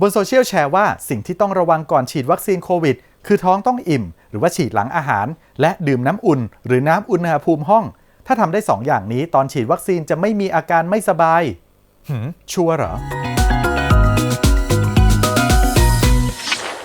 บนโซเชียลแชร์ว่าสิ่งที่ต้องระวังก่อนฉีดวัคซีนโควิด คือท้องต้องอิ่ม หรือว่าฉีดหลังอาหาร และดื่มน้ำอุ่น หรือน้ำอุณหภูมิห้อง ถ้าทำได้ 2 อย่างนี้ตอนฉีดวัคซีนจะไม่มีอาการไม่สบายหืมชัวร์เหรอ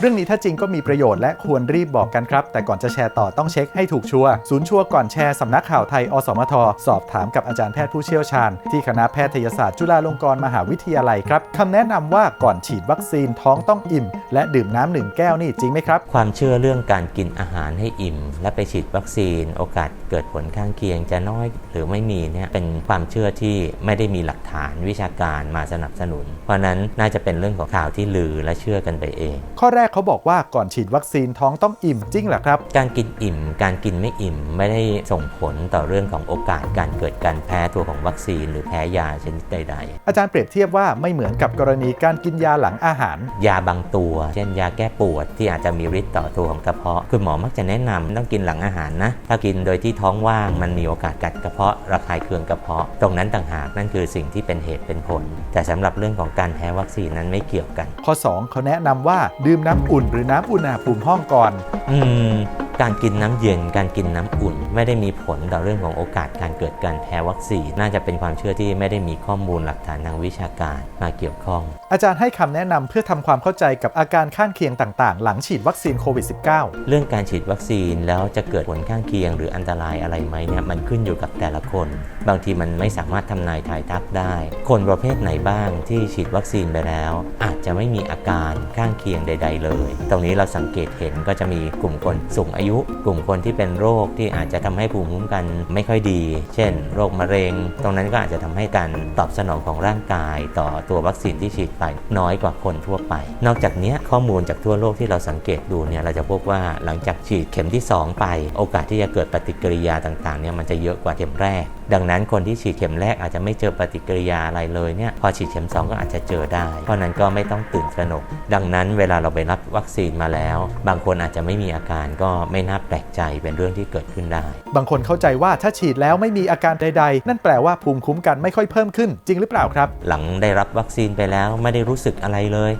เรื่องนี้ถ้าจริงก็มีประโยชน์และควรรีบบอกกันครับ แต่ก่อนจะแชร์ต่อต้องเช็คให้ถูกชัวร์ศูนย์ชัวร์ก่อนแชร์สำนักข่าวไทย อสมท สอบถามกับอาจารย์แพทย์ผู้เชี่ยวชาญ ที่คณะแพทยศาสตร์จุฬาลงกรณ์มหาวิทยาลัยครับคำแนะนำว่าก่อนฉีดวัคซีนท้องต้องอิ่ม และดื่มน้ำหนึ่งแก้วนี่จริงไหมครับ ความเชื่อเรื่องการกินอาหารให้อิ่ม และไปฉีดวัคซีน โอกาสเกิดผลข้างเคียงจะน้อยหรือไม่มีเนี่ยเป็นความเชื่อที่ไม่ได้มีหลักฐานวิชาการมาสนับสนุน เพราะนั้นน่าจะเป็นเรื่องของข่าวที่ลือและเชื่อกันไปเอง ข้อแรกเขาบอกว่าก่อนฉีดวัคซีนท้องต้องอิ่มจริงเหรอครับ การกินอิ่ม การกินไม่อิ่มไม่ได้ส่งผลต่อเรื่องของโอกาสการเกิดการแพ้ตัวของวัคซีน หรือแพ้ยาชนิดใดอาจารย์เปรียบเทียบว่าไม่เหมือนกับกรณีการกินยาหลังอาหารๆยาบางตัว เช่นยาแก้ปวดที่อาจจะมีฤทธิ์ต่อตัวของกระเพาะคุณหมอมักจะแนะนำต้องกินหลังอาหารนะถ้ากินโดยที่ท้องว่างมันมีโอกาสกัดกระเพาะระคายเคืองกระเพาะ ตรงนั้นต่างหากนั่นคือสิ่งที่เป็นเหตุเป็นผล แต่สำหรับเรื่องของการแพ้วัคซีนนั้นไม่เกี่ยวกัน ข้อ 2 เขาแนะนำว่าดื่มน้ำอุ่นหรือน้ำอุณหภูมิห้องก่อน อืม การกินน้ำเย็น การกินน้ำอุ่น ไม่ได้มีผลต่อเรื่องของโอกาสการเกิดการแพ้วัคซีน น่าจะเป็นความเชื่อที่ไม่ได้มีข้อมูลหลักฐานทางวิชาการมาเกี่ยวข้อง อาจารย์ให้คำแนะนำเพื่อทำความเข้าใจกับอาการข้างเคียงต่างๆ หลังฉีดวัคซีนโควิด -19 เรื่องการฉีดวัคซีนแล้วจะเกิดผลข้างเคียง หรืออันตรายอะไรไหมเนี่ยมันขึ้นอยู่กับแต่ละคน บางทีมันไม่สามารถทำนายทายทักได้ คนประเภทไหนบ้างที่ฉีดวัคซีนไปแล้ว อาจจะไม่มีอาการข้างเคียงใด ๆ เลย ตรงนี้เราสังเกตเห็นก็จะมีกลุ่มคนสูงอายุกลุ่มคนที่เป็นโรคที่อาจจะทำให้ภูมิคุ้มกันไม่ค่อยดี เช่น โรคมะเร็ง ตรงนั้นก็อาจจะทำให้การตอบสนองของร่างกาย ต่อตัววัคซีนที่ฉีดไปน้อยกว่าคนทั่วไป นอกจากนี้ข้อมูลจากทั่วโลกที่เราสังเกตดูเนี่ยเราจะพบว่าหลังจากฉีดเข็มที่ 2 ไป โอกาสที่จะเกิดปฏิกิริยาต่างๆเนี่ยมันจะเยอะกว่าเข็มแรก ดังนั้นคนที่ฉีดเข็มแรกอาจจะไม่เจอปฏิกิริยาอะไรเลยเนี่ยพอฉีดเข็ม 2 ก็อาจจะเจอได้ เพราะนั้นก็ไม่ต้องตื่นตระหนก ดังนั้นเวลาเราไปรับวัคซีนมาแล้ว บางคนอาจจะไม่มีอาการก็ไม่น่าแปลกใจเป็นเรื่องที่เกิดขึ้นได้ บางคนเข้าใจว่าถ้าฉีดแล้วไม่มีอาการใด ๆ นั่นแปลว่าภูมิคุ้มกันไม่ค่อยเพิ่มขึ้นจริงหรือเปล่าครับ หลังได้รับวัคซีนไปแล้วไม่ได้รู้สึกอะไรเลย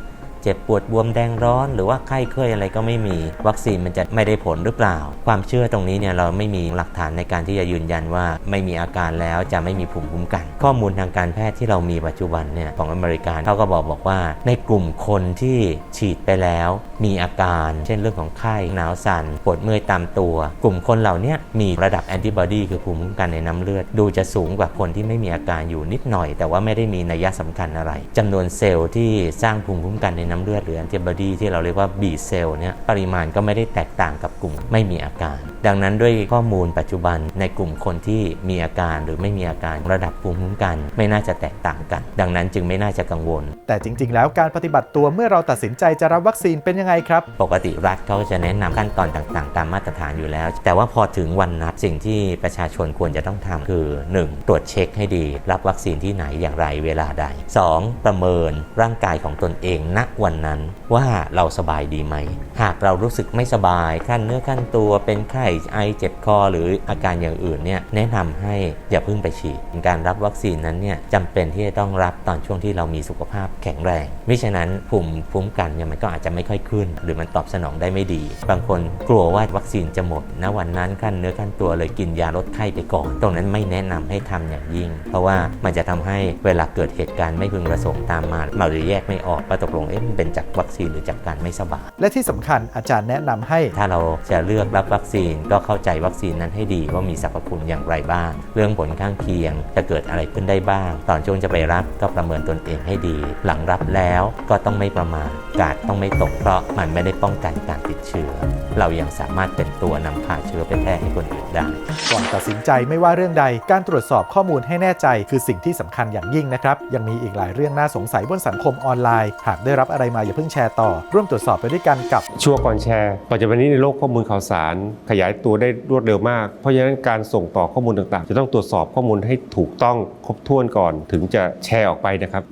เจ็บปวดบวมแดงร้อน หรือว่าไข้เคยอะไรก็ไม่มี วัคซีนมันจะไม่ได้ผลหรือเปล่า ความเชื่อตรงนี้เนี่ยเราไม่มีหลักฐานในการที่จะยืนยันว่าไม่มีอาการแล้วจะไม่มีภูมิคุ้มกัน ข้อมูลทางการแพทย์ที่เรามีปัจจุบันเนี่ยของอเมริกาเขาก็บอกบอกว่า ในกลุ่มคนที่ฉีดไปแล้ว มีอาการ เช่นเรื่องของไข้หนาวสั่นปวดเมื่อยตามตัว กลุ่มคนเหล่านี้มีระดับแอนติบอดีคือภูมิคุ้มกันในน้ำเลือด ดูจะสูงกว่าคนที่ไม่มีอาการอยู่นิดหน่อย แต่ว่าไม่ได้มีนัยสำคัญอะไรจำนวนเซลล์ที่สร้างภูมิคุ้มกันในน้ำเลือดหรือแอนติบอดีที่เราเรียกว่า B เซลล์เนี่ยปริมาณก็ไม่ได้แตกต่างกับกลุ่มไม่มีอาการ ดังนั้นด้วยข้อมูลปัจจุบันในกลุ่มคนที่มีอาการหรือไม่มีอาการระดับภูมิคุ้มกัน ไม่น่าจะแตกต่างกัน ดังนั้นจึงไม่น่าจะกังวล แต่จริง ๆ แล้วการปฏิบัติตัวเมื่อเราตัดสินใจจะรับวัคซีนเป็นยังไงครับ ปกติรัฐเขาก็จะแนะนำขั้นตอนต่างๆ ตามมาตรฐานอยู่แล้ว แต่ว่าพอถึงวันนัดสิ่งที่ประชาชนควรจะต้องทำคือ 1. ตรวจเช็คให้ดี รับวัคซีนที่ไหนอย่างไรเวลาใด 2. ประเมินร่างกายของตนเองณวันนั้นว่าเราสบายดีไหม หากเรารู้สึกไม่สบายขั้นเนื้อขั้นตัวเป็นไข้ไอเจ็บคอหรืออาการอย่างอื่นเนี่ยแนะนำให้อย่าเพิ่งไปฉีด การรับวัคซีนนั้นเนี่ยจำเป็นที่จะต้องรับตอนช่วงที่เรามีสุขภาพแข็งแรงมิฉะนั้นภูมิคุ้มกันเนี่ยมันก็อาจจะไม่ค่อยขึ้น หรือมันตอบสนองได้ไม่ดี บางคนกลัวว่าวัคซีนจะหมดณวันนั้นขั้นเนื้อขั้นตัวเลยกินยาลดไข้ไปก่อน ตรงนั้นไม่แนะนำให้ทำอย่างยิ่ง เพราะว่ามันจะทำให้เวลาเกิดเหตุการณ์ไม่พึงประสงค์ตามมาเราจะแยกไม่ออกว่าตกลงเอ๊ะเป็นจากวัคซีนหรือจากการไม่สบาย และที่สำคัญอาจารย์แนะนำให้ ถ้าเราจะเลือกรับวัคซีนก็เข้าใจวัคซีนนั้นให้ดีว่ามีสรรพคุณอย่างไรบ้าง เรื่องผลข้างเคียงจะเกิดอะไรขึ้นได้บ้าง ตอนช่วงจะไปรับก็ประเมินตนเองให้ดี หลังรับแล้วก็ต้องไม่ประมาทกาดต้องไม่ตกเพราะมันไม่ได้ป้องกันการติดเชื้อ เรายังสามารถเป็นตัวนำพาเชื้อไปแพร่ให้คนอื่นได้ก่อนตัดสินใจไม่ว่าเรื่องใด การตรวจสอบข้อมูลให้แน่ใจ คือสิ่งที่สำคัญอย่างยิ่งนะครับ ยังมีอีกหลายเรื่องน่าสงสัยบนสังคมออนไลน์ หากได้รับอะไรมาอย่าเพิ่งแชร์ต่อ ร่วมตรวจสอบไปด้วยกันกับ ชัวร์ก่อนแชร์ ปัจจุบันนี้ในโลกข้อมูลข่าวสาร ขยายตัวได้รวดเร็วมาก เพราะฉะนั้นการส่งต่อข้อมูลต่างๆ จะต้องตรวจสอบข้อมูลให้ถูกต้องครบถ้วนก่อนถึงจะแชร์ออกไปนะครับ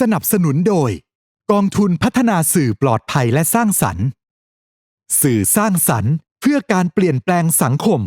สนับสนุนโดย กองทุนพัฒนาสื่อปลอดภัยและสร้างสรรค์ สื่อสร้างสรรค์ เพื่อการเปลี่ยนแปลงสังคม